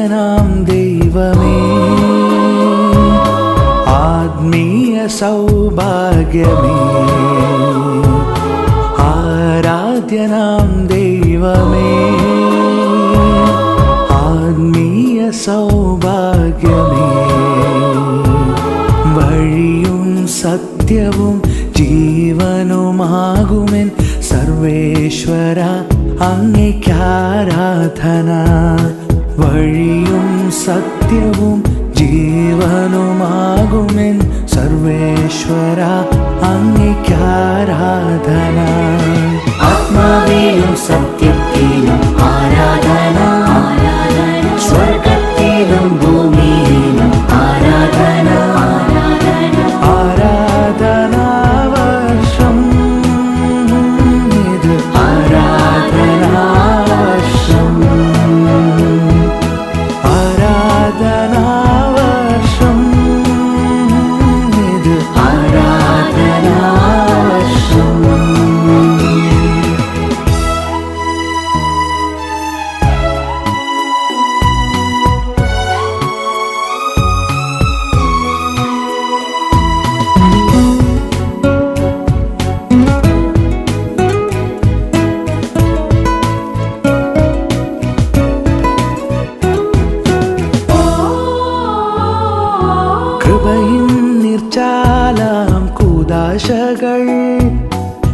പ്രിയനാം ദൈവമേ ആത്മീയ സൗഭാഗ്യമേ ആരാധ്യനാം ദൈവമേ ആത്മീയ സൗഭാഗ്യമേ വഴിയും സത്യവും ജീവനുമാകുമെൻ സർവേശ്വര അങ്ങേക്കാരാധന വഴിയും സത്യവും ജീവനുമാകുമെൻ സർവേശ്വര അങ്ങയ്ക്കാരാധന കൃപയിൻ നിർച്ചാലാം കൂതാശകൾ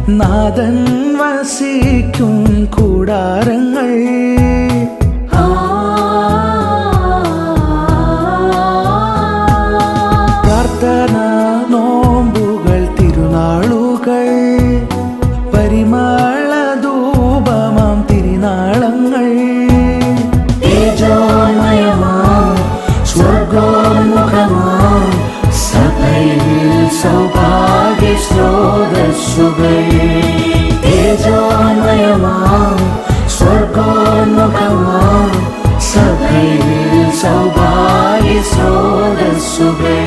നാദൻ വസിക്കും കൂടാരങ്ങൾ. പ്രാർത്ഥന നോമ്പുകൾ തിരുനാളുകൾ. സൗഭാഗ്യ സ്രോതസ്സുകൾ തേജോമയമാം സ്വർഗോന്മുഖമാം സഭയിൽ സൗഭാഗ്യ സ്രോതസ്സുകൾ